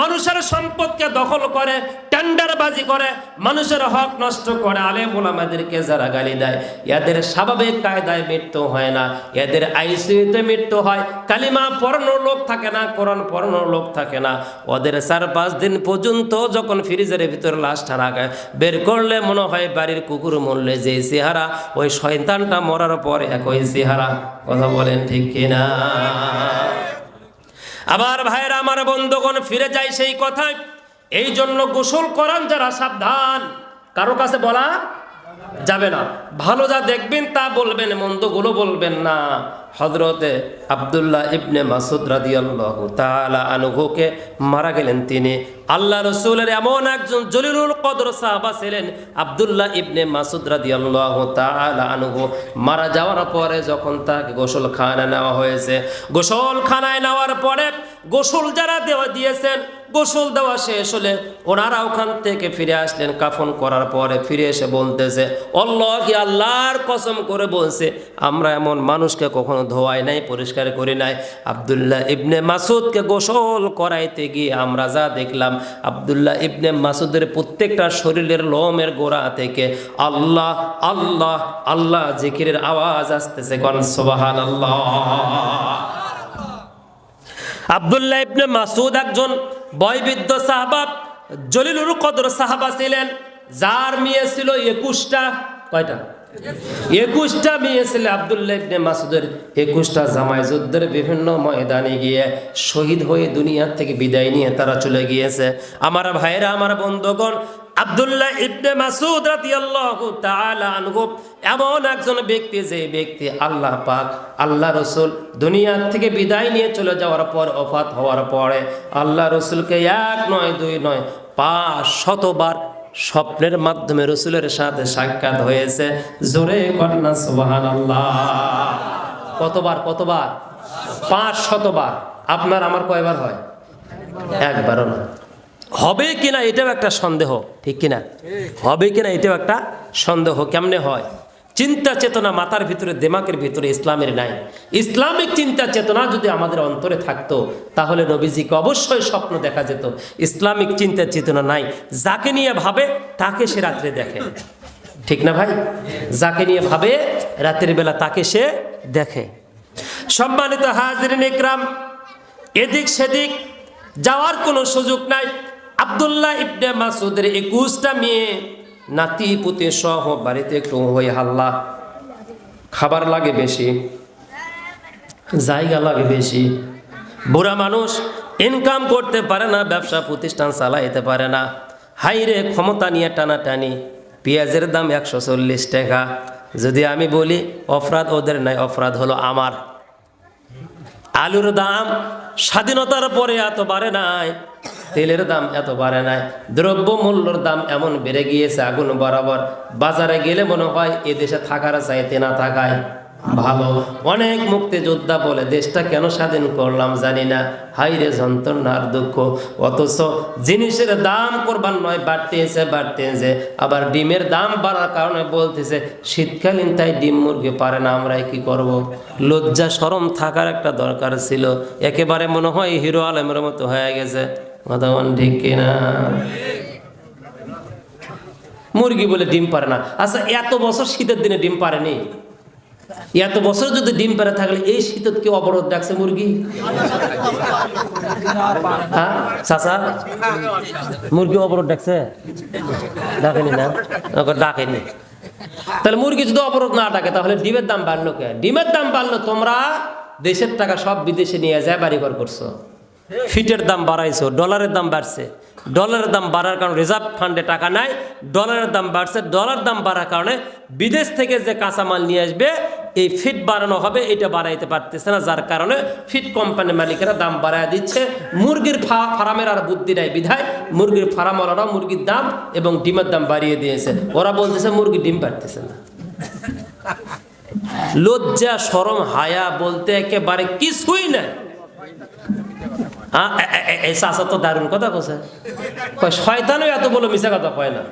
মানুষের সম্পদকে দখল করে, টেন্ডারবাজি করে, মানুষের হক নষ্ট করে, আলেম ওলামাদেরকে যারা গালি দেয়, এদের স্বাভাবিক কায়দায় মৃত্যু হয় না। এদের আইসিইউতে মৃত্যু হয়। কালিমা পড়ানোর লোক থাকে না, কোরআন পড়ানোর লোক থাকে না। ওদের চার পাঁচ দিন পর্যন্ত যখন ফ্রিজের ভিতরে লাশটা রাখে বের করলে মনে হয় বাড়ির কুকুর মরলে যে চেহারা, ওই শয়তানটা মরার পর একই চেহারা। কথা বলেন ঠিক কিনা? আবার ভাইয়েরা, আমার বন্ধুগণ ফিরে যায় সেই কথায়। এই জন্য গোসল করান যারা, সাবধান। কারও কাছে বলা যাবে না। ভালো যা দেখবেন, তা বলবেন, মন্দগুলো বলবেন না। হজরতে আবদুল্লাহ ইবনে মাসুদ রাদিয়াল্লাহু তাআলা মারা গেলেন তিনি। আল্লাহ রসুলের এমন একজন জলিলুল কদর সাহাবা ছিলেন, আবদুল্লাহ ইবনে মাসুদ রাদিয়াল্লাহু তাআলা আনহু। মারা যাওয়ার পরে যখন তাকে গোসল খানা নেওয়া হয়েছে গোসল খানায় নেওয়ার পরে গোসল যারা দেওয়া দিয়েছেন গোসল দেওয়া শেষ হলে ওনারা ওখান থেকে ফিরে আসলেন। কাফন করার পরে ফিরে এসে বলতেছে অল্লাহ কি আল্লাহর কসম করে বলছে, আমরা এমন মানুষকে কখনো ধোয়াই নাই, পরিষ্কার করি নাই। আবদুল্লাহ ইবনে মাসুদকে গোসল করাইতে গিয়ে আমরা যা দেখলাম, আবদুল্লাহ ইবনে মাসুদের প্রত্যেকটা শরীরের লোমের গোড়া থেকে আল্লাহ আল্লাহ আল্লাহ জিকিরের আওয়াজ আসতেছে। গন সোবাহান আল্লাহ আবদুল্লাহ ইবনে মাসুদ একজন বয়বৃদ্ধ সাহাবা জলিলুর কদর সাহাবা ছিলেন, যার মেয়ে ছিল একুশটা, কয়টা? একুশটা মেয়ে ছিল আবদুল্লাহ মাসুদের একুশটা জামাই যুদ্ধের বিভিন্ন ময়দানে গিয়ে শহীদ হয়ে দুনিয়ার থেকে বিদায় নিয়ে তারা চলে গিয়েছে। আমার ভাইরা আমার বন্ধুগণ আবদুল্লাহ ইবনে মাসুদ রাদিয়াল্লাহু তাআলা আনহু এমন একজন ব্যক্তি, যে ব্যক্তি আল্লাহ পাক, আল্লাহ রসুল দুনিয়ার থেকে বিদায় নিয়ে চলে যাওয়ার পর অফাত হওয়ার পরে আল্লাহ রসুলকে এক নয়, দুই নয়, পাঁচ শতবার স্বপ্নের মাধ্যমে রসুলের সাথে সাক্ষাৎ হয়েছে। জোরে কন্যা সুবাহান আল্লাহ কতবার কতবার? পাঁচ শতবার। আপনার আমার কয়বার হয়? একবারও না। হবে কিনা এটাও একটা সন্দেহ, ঠিক কিনা? হবে কিনা এটাও একটা সন্দেহ, কেমনে হয়? চিন্তা চেতনা মাথার ভিতরে, দেমাকের ভিতরে ইসলামের নাই। ইসলামিক চিন্তা চেতনা যদি আমাদের অন্তরে থাকতো, তাহলে নবীজিকে অবশ্যই স্বপ্ন দেখা যেত। ইসলামিক চিন্তা চেতনা নাই। যাকে নিয়ে ভাবে, তাকে সে রাত্রে দেখে। ঠিক না ভাই? যাকে নিয়ে ভাবে, রাতের বেলা তাকে সে দেখে। সম্মানিত হাজির এদিক সেদিক যাওয়ার কোনো সুযোগ নাই। আবদুল্লাহ ইবনে মাসুদের একুশটা মেয়ে নাতি পুতি সহ বাড়িতে একটু হই হাল্লা। খাবার লাগে বেশি, জায়গা লাগে বেশি। বুড়া মানুষ ইনকাম করতে পারে না, ব্যবসা প্রতিষ্ঠান চালাইতে পারে না। হাইরে ক্ষমতা নিয়ে টানাটানি, পেঁয়াজের দাম একশো চল্লিশ টাকা। যদি আমি বলি, অপরাধ ওদের নাই, অপরাধ হলো আমার। আলুর দাম স্বাধীনতার পরে এত বাড়ে নাই। তেলের দাম এত বাড়ে নাই। দ্রব্য মূল্যর দাম এমন বেড়ে গিয়েছে আগুন বরাবর। বাজারে গেলে মনে হয় এ দেশে থাকার চাইতে না থাকায় ভালো। অনেক মুক্তিযোদ্ধা বলে, দেশটা কেন স্বাধীন করলাম জানি না। হাইরে যন্ত্রণার দুঃখ। অথচ জিনিসের দাম করবার নয়, বাড়তেছে বাড়তেছে। আবার ডিমের দাম বাড়ার কারণে বলতেছে, শীতকালীন তাই ডিম মুরগি পারে না, আমরাই কি করব। লজ্জা সরম থাকার একটা দরকার ছিল। একেবারে মনে হয় হিরো আলমের মতো হয়ে গেছে। ঠিক কিনা? মুরগি বলে ডিম পারে না। আচ্ছা এত বছর শীতের দিনে ডিম পারেনি? এত বছর যদি ডিম পেরে থাকলে এই শীতত কি অবরোধ ডাকছে মুরগি? হ্যাঁ চাচা? মুরগি অবরোধ ডাকছে ডাকেনি না? ডাকেনি। তাহলে মুরগি যদি অবরোধ না ডাকে, তাহলে ডিমের দাম বাড়লো কে? ডিমের দাম বাড়লো তোমরা দেশের টাকা সব বিদেশে নিয়ে যায়, বাড়িঘর করছ। ফিটের দাম বাড়াইছো ডলারের দাম বাড়ছে। ডলারের দাম বাড়ার কারণে রিজার্ভ ফান্ডে টাকা নাই ডলারের দাম বাড়ছে ডলার দাম বাড়ার কারণে বিদেশ থেকে যে কাঁচামাল নিয়ে আসবে, এই ফিট বাড়ানো হবে, এটা বাড়াইতে পারতেছে না, যার কারণে ফিট কোম্পানির মালিকেরা দাম বাড়ায় দিচ্ছে। মুরগির ফার্মের আর বুদ্ধি নাই বিধায় মুরগির ফার্মওয়ালারা মুরগির দাম এবং ডিমের দাম বাড়িয়ে দিয়েছে। ওরা বলতেছে মুরগি ডিম পারতেছে না। লজ্জা সরম হায়া বলতে একেবারে কিছুই নাই। চাষা তো কথা এত কথা না।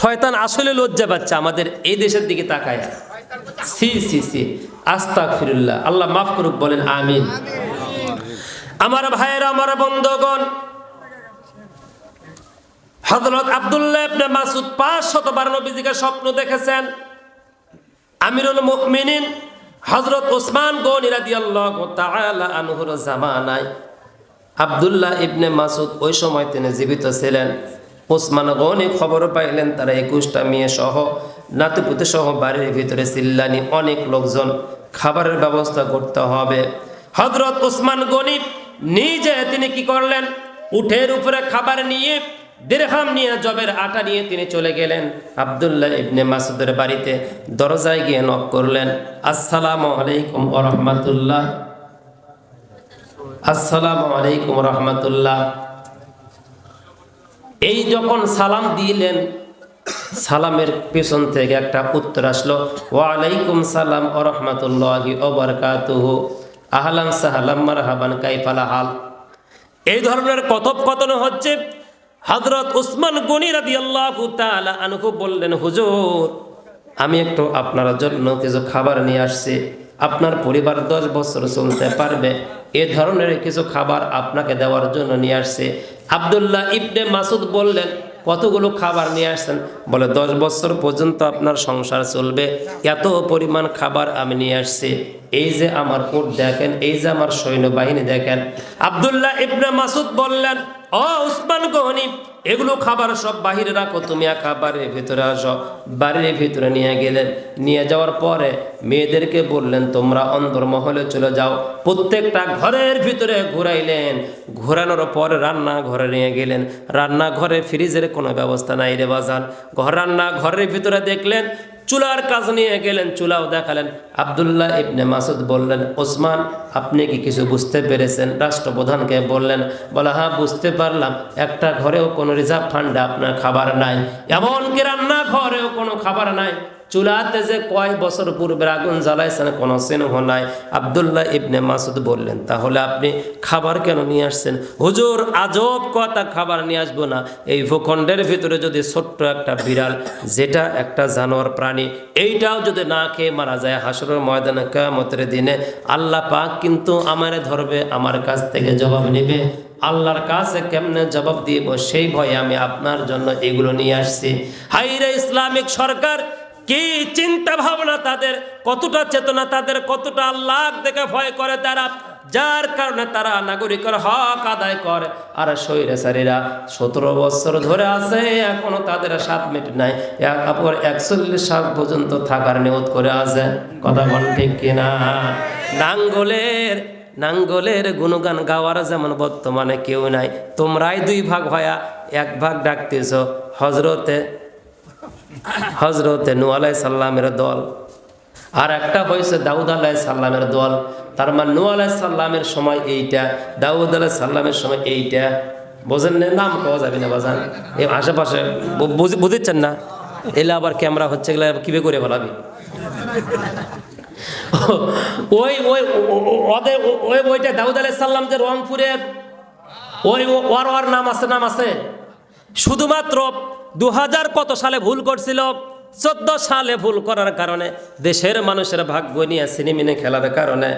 শয়তান আসলে লজ্জা আমাদের এই দেশের দিকে তাকায়। আল্লাহ মাফ করুক, বলেন আমিন। আমার ভাইয়ের, আমার বন্ধুগণ, হযরত আব্দুল্লাহ ইবনে মাসুদ 512 নবীজিকে স্বপ্ন দেখেছেন। আমিরুল মুমিনিন হযরত ওসমান আনহুর জামানায় আব্দুল্লাহ ইবনে মাসুদ ওই সময় তিনি জীবিত ছিলেন। ওসমান গনি খবর পাইলেন, তারা একুশটা মেয়ে সহ, নাতিপুতি সহ বাড়ির ভিতরে চিল্লানি, অনেক লোকজন খাবারের ব্যবস্থা করতে হবে। হজরত ওসমান গনি নিজে তিনি কি করলেন? উঠের উপরে খাবার নিয়ে দেড়হাম নিয়ে জবের আটা নিয়ে তিনি চলে গেলেন। আবদুল্লাহ ইবনে মাসুদের বাড়িতে দরজায় গিয়ে নক করলেন, আসসালামু আলাইকুম রাহমাতুল্লাহ। আসসালামু আলাইকুম রহমতুল্লাহ। এই যখন সালাম দিলেন, সালামের পেছন থেকে একটা উত্তর আসলো ওয়ালাইকুম সালাম ও রহমতুল্লাহি ওবরকাতুহু আহলান সাহালাম মারহাবান, কাইফালা হাল? এই ধরনের কথোপকথন হচ্ছে হজরত উসমান গনি রাদি আল্লাহ আনুকু বললেন, হুজুর, আমি একটু আপনার জন্য কিছু খাবার নিয়ে আসছি। আপনার পরিবার দশ বছর চলতে পারবে। এ ধরনের কিছু খাবার আপনাকে দেওয়ার জন্য নিয়ে আসছে। আবদুল্লাহ ইবনে মাসুদ বললেন কতগুলো খাবার নিয়ে আসছেন? বলে, দশ বছর পর্যন্ত আপনার সংসার চলবে। এত পরিমাণ খাবার আমি নিয়ে আসছি। এই যে আমার কোট দেখেন, এই যে আমার সৈন্যবাহিনী দেখেন। আবদুল্লাহ ইবনা মাসুদ বললেন, ও উসমান গহনি এগুলো খাবার সব বাহিরে রাখো, তুমি একা বাড়ির ভিতরে আসো। বাড়ির ভিতরে নিয়ে গেলেন। নিয়ে যাওয়ার পরে মেয়েদেরকে বললেন, তোমরা অন্তর মহলে চলে যাও। প্রত্যেকটা ঘরের ভিতরে ঘুরাইলেন। ঘোরানোর পরে রান্না ঘরে নিয়ে গেলেন। রান্নাঘরে ফ্রিজের কোনো ব্যবস্থা নাই রে বাজান। ঘর রান্না ঘরের ভিতরে দেখলেন চুলার কাজ নিয়ে গেলেন, চুলাও দেখালেন। আবদুল্লাহ ইবনে মাসুদ বললেন, ওসমান, আপনি কি কিছু বুঝতে পেরেছেন? রাষ্ট্রপ্রধানকে বললেন, বলা হ্যাঁ বুঝতে পারলাম। একটা ঘরেও কোনো রিজার্ভ ফান্ডে আপনার খাবার নাই। এমনকি রান্না ঘরেও কোনো খাবার নাই। চুলাতে যে কয় বছর পূর্বে আগুন জ্বালাইছেন, কোনো চিহ্ন নাই। আবদুল্লাহ ইবনে মাসুদ বললেন, তাহলে আপনি খাবার কেন নিয়ে আসছেন? হুজুর, আজব কথা, খাবার নিয়ে আসব না। এই ভূখণ্ডের ভিতরে যদি ছোট্ট একটা বিড়াল, যেটা একটা জানোয়ার প্রাণী, এইটাও যদি না খেয়ে মারা যায়, হাসরের ময়দানে কেমতের দিনে, আল্লাহ পাক কিন্তু আমারে ধরবে, আমার কাছ থেকে জবাব নেবে। আল্লাহর কাছে কেমনে জবাব দিব, সেই ভয়ে আমি আপনার জন্য এগুলো নিয়ে আসছি। হাইরে ইসলামিক সরকার কি চিন্তা ভাবনা তাদের? কতটা চেতনা তাদের? কতটা আল্লাহ দেখে ভয় করে তারা? যার কারণে তারা নাগরিকের হক আদায় করে। আর স্বৈরাচারীরা সতেরো বছর ধরে আছে, এখনও তাদের সাত মিনিট নাই। একবার একচল্লিশ সাল পর্যন্ত থাকার নিয়ত করে আছে। কথা বল ঠিক কিনা? নাঙ্গলের নাঙ্গলের গুণগান গাওয়ার যেমন বর্তমানে কেউ নাই। তোমরাই দুই ভাগ হয়া এক ভাগ ডাকতেছ। হজরতে হজরতে নু আলাই সাল্লামের দল। আর একটা হয়েছে দাউদ আলাহ সাল্লামের দল। তার মানে নু আলাহ সাল্লামের সময় এইটা, দাউদ আলাহ সাল্লামের সময় এইটা। বোঝেন না, নাম পাওয়া যাবে না বাজান। এই আশেপাশে বুঝেছেন না? এলে আবার ক্যামেরা হচ্ছে গেলে কীভাবে করে বলাবি ওই ওই ওদের ওই ওইটা দাউদ আলাহ সাল্লাম যে রংপুরের, ওই ওর ওর নাম আছে নাম আছে। শুধুমাত্র দু হাজার কত সালে ভুল করছিল? চোদ্দ সালে ভুল করার কারণে দেশের মানুষের ভাগ্য নিয়ে সিনেমিনে খেলার কারণে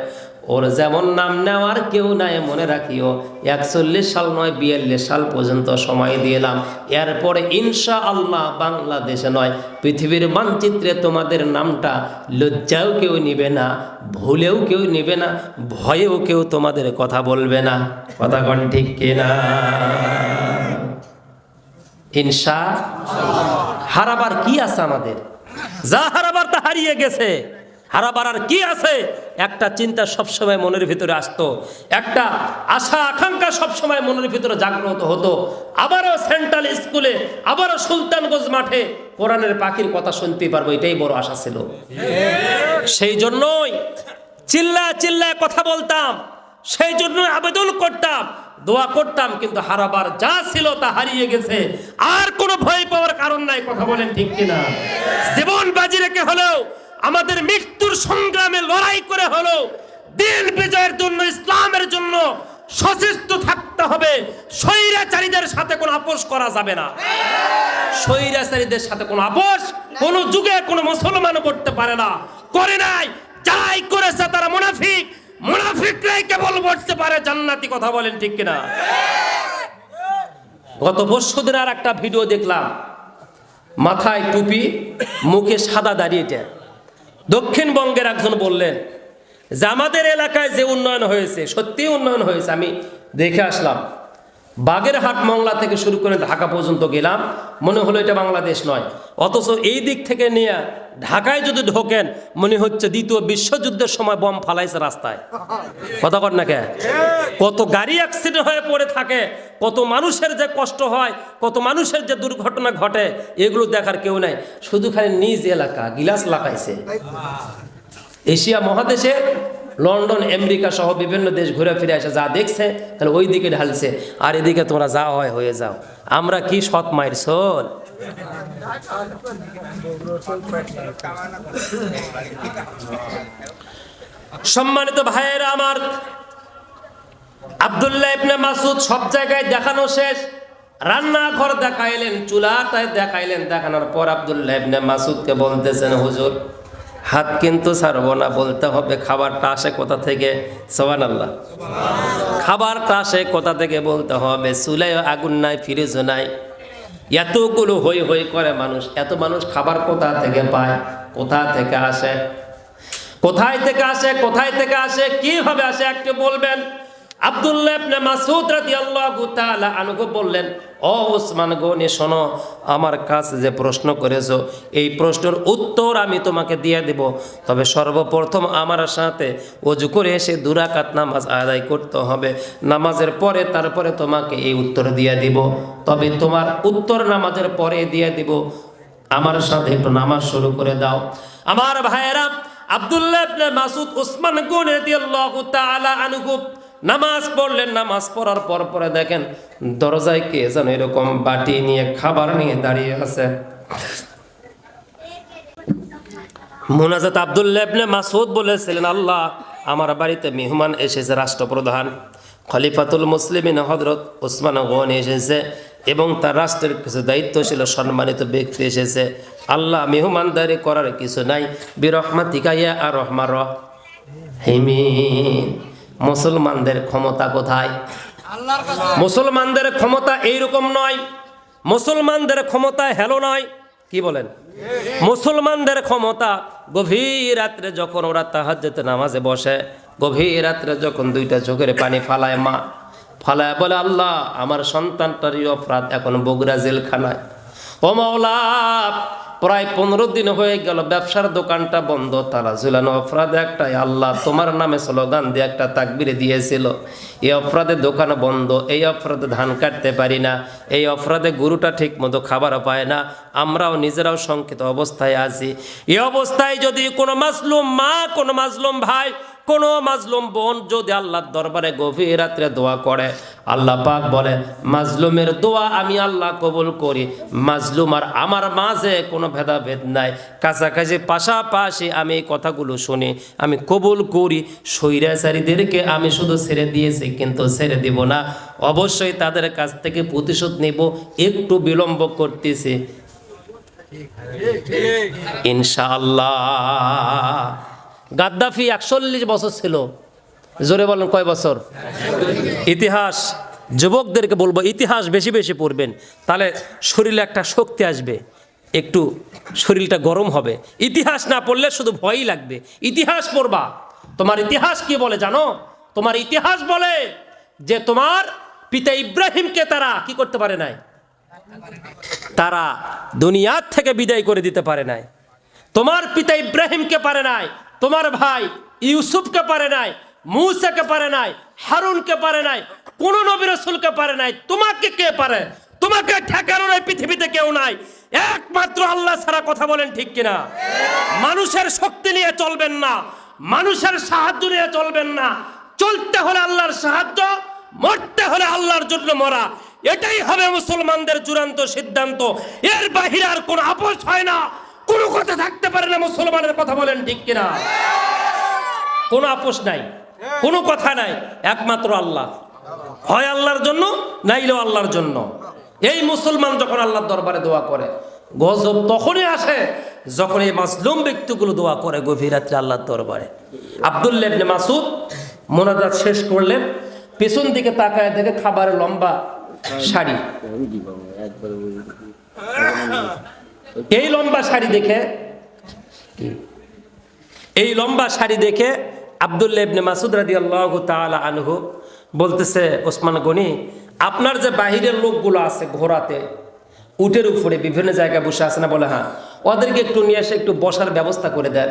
ওর যেমন নাম নেওয়ার কেউ নাই, মনে রাখিও। একচল্লিশ সাল নয়, বিয়াল্লিশ সাল পর্যন্ত সময় দিলাম এরপরে ইনশা আল্লাহ বাংলাদেশে নয়, পৃথিবীর মানচিত্রে তোমাদের নামটা লজ্জাও কেউ নিবে না, ভুলেও কেউ নিবে না, ভয়েও কেউ তোমাদের কথা বলবে না। কথা কন ঠিক কিনা? ইনশা হারাবার কি আছে আমাদের? যা হারাবার তা হারিয়ে গেছে। হারাবার আর কি আছে? একটা চিন্তা সবসময় মনের ভিতরে আসতো। একটা আশা, আকাঙ্ক্ষা সবসময় মনের ভিতরে জাগ্রত হতো। আবারও সেন্ট্রাল স্কুলে, আবারও সুলতানগঞ্জ মাঠে কোরআনের পাখির কথা শুনতে পারব। এটাই বড় আশা ছিল। সেই জন্যই চিল্লা চিল্লায় কথা বলতাম। সেই জন্য আবেদন করতাম। দোয়া করতাম, কিন্তু হারাবার যা ছিল তা হারিয়ে গেছে। আর কোনো ভয় পাওয়ার কারণ নাই, কথা বলেন ঠিক কিনা? জীবন বাজি রেখে হলেও, আমাদের মৃত্যুর সংগ্রামে লড়াই করে হলেও দিন বিজয়ের জন্য, ইসলামের জন্য সচেষ্ট থাকতে হবে। স্বৈরাচারীদের সাথে কোনো আপোষ করা যাবে না। স্বৈরাচারীদের সাথে কোনো আপোষ কোনো যুগে কোনো মুসলমানও করতে পারে না। করে নাই, যারাই করেছে তারা মুনাফিক। মুনাফিকরাই কেবল বলতে পারে, জান্নাতি কথা বলেন ঠিক কিনা? গত পরশু আর একটা ভিডিও দেখলাম। মাথায় টুপি, মুখে সাদা দাঁড়িয়েটা দক্ষিণবঙ্গের একজন বললেন, যে আমাদের এলাকায় যে উন্নয়ন হয়েছে সত্যি উন্নয়ন হয়েছে, আমি দেখে আসলাম। বাগেরহাট মংলা থেকে শুরু করে ঢাকা পর্যন্ত গেলাম। মনে হলো এটা বাংলাদেশ নয়। অথচ এই দিক থেকে নিয়ে ঢাকায় যদি ঢোকেন, মনে হচ্ছে দ্বিতীয় বিশ্বযুদ্ধের সময় বম ফালাইছে রাস্তায়। কথা কর না কে? কত গাড়ি অ্যাক্সিডেন্ট হয়ে পড়ে থাকে, কত মানুষের যে কষ্ট হয়, কত মানুষের যে দুর্ঘটনা ঘটে, এগুলো দেখার কেউ নাই। শুধু খালি নিজ এলাকা গিলাস লাগাইছে এশিয়া মহাদেশে লন্ডন, আমেরিকা সহ বিভিন্ন দেশ ঘুরে ফিরে এসে যা দেখছে, তাহলে ওই দিকে ঢালছে। আর এদিকে তোমরা যা হয়, হয়ে যাও। আমরা কি সৎ মায়ের সোল সম্মানিত ভাইয়েরা আমার, আবদুল্লাহ ইবনে মাসুদ সব জায়গায় দেখানো শেষ। রান্নাঘর দেখাইলেন, চুলাটায় দেখাইলেন, দেখানোর পর আবদুল্লাহ ইবনে মাসুদকে বলতেছেন, হুজুর হাত কিন্তু ছাড়বো না, বলতে হবে খাবারটা আসে কোথা থেকে? সোহান আল্লাহ খাবারটা আসে কোথা থেকে বলতে হবে? চুলায় আগুন নাই, ফ্রিজও নাই। এতগুলো হই হই করে মানুষ, এত মানুষ খাবার কোথা থেকে পায়? কোথা থেকে আসে? কোথায় থেকে আসে? কোথায় থেকে আসে? কীভাবে আসে একটু বলবেন। আব্দুল্লাহ ইবনে মাসউদ রাদিয়াল্লাহু তাআলা আনহু বললেন, ও ওসমান গনি, শোনো, আমার কাছে যে প্রশ্ন করেছ, এই প্রশ্নের উত্তর আমি তোমাকে দিয়ে দেব। তবে সর্বপ্রথম আমার সাথে অজু করে এসে দুরাকাত নামাজ আদায় করতে হবে। নামাজের পরে তারপরে তোমাকে এই উত্তর দিয়ে দিব। তবে তোমার উত্তর নামাজের পরে দিয়ে দিব। আমার সাথে একটু নামাজ শুরু করে দাও। আমার ভাইয়েরা, আব্দুল্লাহ ইবনে মাসুদ উসমান গনি রাদিয়াল্লাহু তাআলা আনহু নামাজ পড়লেন, নামাজ পড়ার পর পরে দেখেন দরজায় কে যেন এরকম বাটি নিয়ে, খাবার নিয়ে দাঁড়িয়ে আছে। মুনাজাত আবদুল্লাহ ইবনে মাসুদ বলেছিলেন, আল্লাহ আমার বাড়িতে মেহমান এসেছে, রাষ্ট্রপ্রধান। খলিফাতুল মুসলিমিন হজরত ওসমান গনি এসেছে এবং তার রাষ্ট্রের কিছু দায়িত্ব ছিল সম্মানিত ব্যক্তি এসেছে। আল্লাহ মেহমানদারি করার কিছু নাই। বিরহমাতিকা ইয়া আর রহমার হিমিন মুসলমানদের ক্ষমতা কোথায়? মুসলমানদের ক্ষমতা এইরকম নয়। মুসলমানদের ক্ষমতা হেলো নয়। কি বলেন? মুসলমানদের ক্ষমতা গভীর রাত্রে যখন ওরা তাহাজ্জতে নামাজে বসে গভীর রাত্রে যখন দুইটা চোখের পানি ফালায় মা ফালায় বলে আল্লাহ আমার সন্তানটারই অপরাধ এখন বগুড়া জেলখানায়। ও মাওলা প্রায় পনেরো দিন হয়ে গেল ব্যবসার দোকানটা বন্ধ, তারা ঝুলানো অপরাধে একটাই, আল্লাহ তোমার নামে স্লোগান দিয়ে একটা তাকবিরে দিয়েছিল, এই অপরাধে দোকান বন্ধ, এই অপরাধে ধান কাটতে পারি না, এই অপরাধে গুরুটা ঠিক মতো খাবার পায় না, আমরাও নিজেরাও সংকেত অবস্থায় আছি। এই অবস্থায় যদি কোনো মাসলুম মা, কোনো মাসলুম ভাই কোনো মাজলুম বোন যদি আল্লাহর দরবারে গভীর রাত্রে দোয়া করে, আল্লাহ পাক বলে, মাজলুমের দোয়া আমি আল্লাহ কবুল করি। মাজলুম আর আমার মাঝে কোনো ভেদাভেদ নাই। কাছাকাছি পাশাপাশি আমি এই কথাগুলো শুনি, আমি কবুল করি। স্বৈরাচারীদেরকে আমি শুধু ছেড়ে দিয়েছি, কিন্তু ছেড়ে দিব না। অবশ্যই তাদের কাছ থেকে প্রতিশোধ নেব, একটু বিলম্ব করতেছি। ইনশাআল্লাহ গাদ্দাফি একচল্লিশ বছর ছিল। জোরে বলেন কয় বছর? ইতিহাস, যুবকদেরকে বলব ইতিহাস বেশি বেশি পড়বেন, তাহলে শরীরে একটা শক্তি আসবে, একটু শরীরটা গরম হবে। ইতিহাস না পড়লে শুধু ভয়ই লাগবে। ইতিহাস পড়বা। তোমার ইতিহাস কি বলে জানো? তোমার ইতিহাস বলে যে তোমার পিতা ইব্রাহিমকে তারা কি করতে পারে নাই? তারা দুনিয়ার থেকে বিদায় করে দিতে পারে নাই। তোমার পিতা ইব্রাহিমকে পারে নাই। তোমার ভাই ইউসুফকে পারে নাই, মুসাকে পারে নাই, হারুনকে পারে নাই, কোন নবী রসুলকে পারে নাই। তোমাকে কে পারে? তোমাকে ঠেকানোর এই পৃথিবীতে কেউ নাই। একমাত্র আল্লাহ ছাড়া কথা বলেন ঠিক কিনা? মানুষের শক্তি নিয়ে চলবেন না, মানুষের সাহায্য নিয়ে চলবেন না। চলতে হলে আল্লাহর সাহায্য, মরতে হলে আল্লাহর জন্য মরা। এটাই হবে মুসলমানদের চূড়ান্ত সিদ্ধান্ত। এর বাহিরে আর কোনো আপোষ হয় না। কথা থাকতে পারে না মুসলমানের কথা বলেন ঠিক কিনা? কোনো আপোষ নাই, কোনো কথা নাই, একমাত্র আল্লাহ। হয় আল্লাহর জন্য, নাইলেও আল্লাহর জন্য। এই মুসলমান যখন আল্লাহর দরবারে দোয়া করে, গজব তখনই আসে যখন এই মাসলুম ব্যক্তিগুলো দোয়া করে গভীর রাত্রে আল্লাহর দরবারে। আব্দুল্লাহ ইবনে মাসুদ মোনাজাত শেষ করলেন, পেছন দিকে তাকায় দেখে খাবারের লম্বা শাড়ি। এই লম্বা শাড়ি দেখে, এই লম্বা শাড়ি দেখে আবদুল্লাহ ইবনে মাসুদ রাদিয়াল্লাহু তাআলা আনহু বলতেছে, ওসমান গনি, আপনার যে বাহিরের লোকগুলো আছে ঘোড়াতে, উটের উপরে বিভিন্ন জায়গায় বসে আছে না? বলে হ্যাঁ ওদেরকে একটু নিয়ে এসে একটু বসার ব্যবস্থা করে দেন,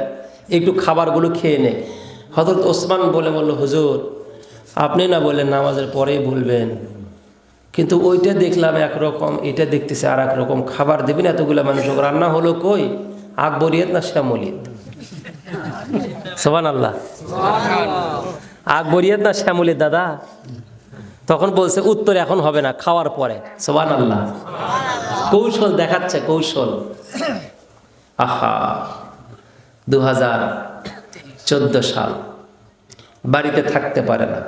একটু খাবারগুলো খেয়ে নে। হজরত ওসমান বলে বলল, হুজুর, আপনি না বললেন নামাজের পরেই বলবেন। কিন্তু ওইটা দেখলাম একরকম, এটা দেখতেছে আর একরকম খাবার দেবেন এতগুলো মানুষ রান্না হলো কই? আকবরিয়ত না শ্যামলিয়ত সোবান আল্লাহ আকবরিয়ত না শ্যামলিয়ত দাদা? তখন বলছে, উত্তর এখন হবে না, খাওয়ার পরে। সোবান আল্লাহ কৌশল দেখাচ্ছে, কৌশল। আহা দু হাজার চোদ্দ সাল। বাড়িতে থাকতে পারে না।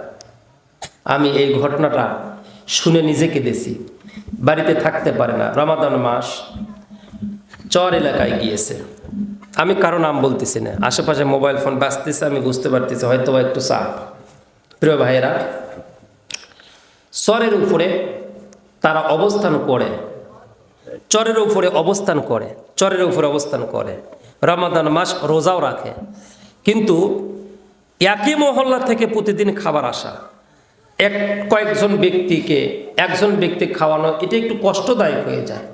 আমি এই ঘটনাটা শুনে নিজেকে দেছি বাড়িতে থাকতে পারে না। রমাদান মাস চর এলাকায় গিয়েছে। আমি কারও নাম বলতেছি না। আশেপাশে মোবাইল ফোন বাঁচতেছে আমি বুঝতে পারতেছি হয়তো একটু চাপ। প্রিয় ভাইয়েরা, চরের উপরে তারা অবস্থান করে। চরের উপরে অবস্থান করে। চরের উপরে অবস্থান করে। রমাদান মাস রোজাও রাখে। কিন্তু একই মহল্লা থেকে প্রতিদিন খাবার আসা। এক কয়েকজন ব্যক্তিকে, একজন ব্যক্তি খাওয়ানো, এটা একটু কষ্টদায়ক হয়ে যায়।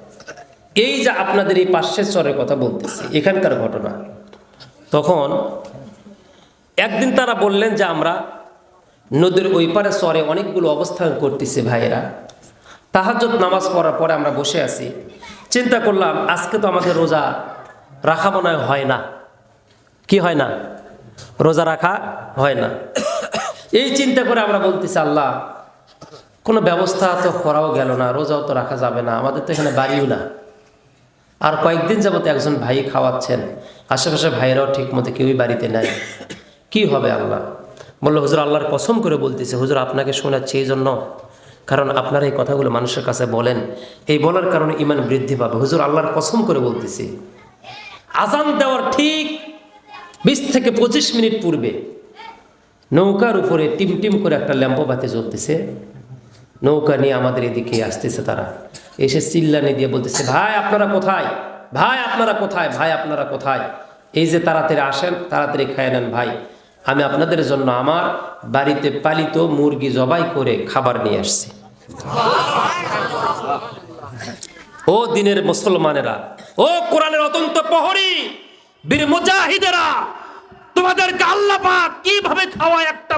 এই যে আপনাদের এই পার্শ্বের চরের কথা বলতেছি, এখানকার ঘটনা। তখন একদিন তারা বললেন যে, আমরা নদীর ওই পারে চরে অনেকগুলো অবস্থান করতেছি ভাইয়েরা। তাহাজ্জুদ নামাজ পড়ার পরে আমরা বসে আছি। চিন্তা করলাম, আজকে তো আমাদের রোজা রাখা মনে হয় না। কি হয় না? রোজা রাখা হয় না। এই চিন্তা করে আমরা বলতেছি, আল্লাহ, কোনো ব্যবস্থা তো করাও গেল না, রোজাও তো রাখা যাবে না, আমাদের তো এখানে বাড়িও না। আর কয়েকদিন যাবত একজন ভাই খাওয়াচ্ছেন আশেপাশে ভাইরাও ঠিক মতো কেউই বাড়িতে নাই। কি হবে আল্লাহ? বলল, হুজুর, আল্লাহর কসম করে বলতেছে, হুজুর, আপনাকে শোনাচ্ছি এই জন্য। কারণ আপনারা এই কথাগুলো মানুষের কাছে বলেন, এই বলার কারণে ইমান বৃদ্ধি পাবে। হুজুর, আল্লাহর কসম করে বলতেছি, আজান দেওয়ার ঠিক বিশ থেকে পঁচিশ মিনিট পূর্বে নৌকার উপরে টিম টিম করে একটা ল্যাম্পো বাতি জ্বলতেছে। নৌকা নিয়ে আমাদের এদিকে আসতেছে তারা। এসে চিল্লানি দিয়ে বলতেছে, ভাই, আপনারা কোথায়? ভাই, আপনারা কোথায়? ভাই, আপনারা কোথায়? এই যে তাড়াতাড়ি আসেন, তাড়াতাড়ি খায় নেন, ভাই, আমি আপনাদের জন্য আমার বাড়িতে পালিত মুরগি জবাই করে খাবার নিয়ে আসছি। ও দিনের মুসলমানেরা, ও কোরআনের অতন্ত প্রহরী, বীর মুজাহিদেরা তোমাদেরকে আল্লাহ কীভাবে খাওয়ায় একটা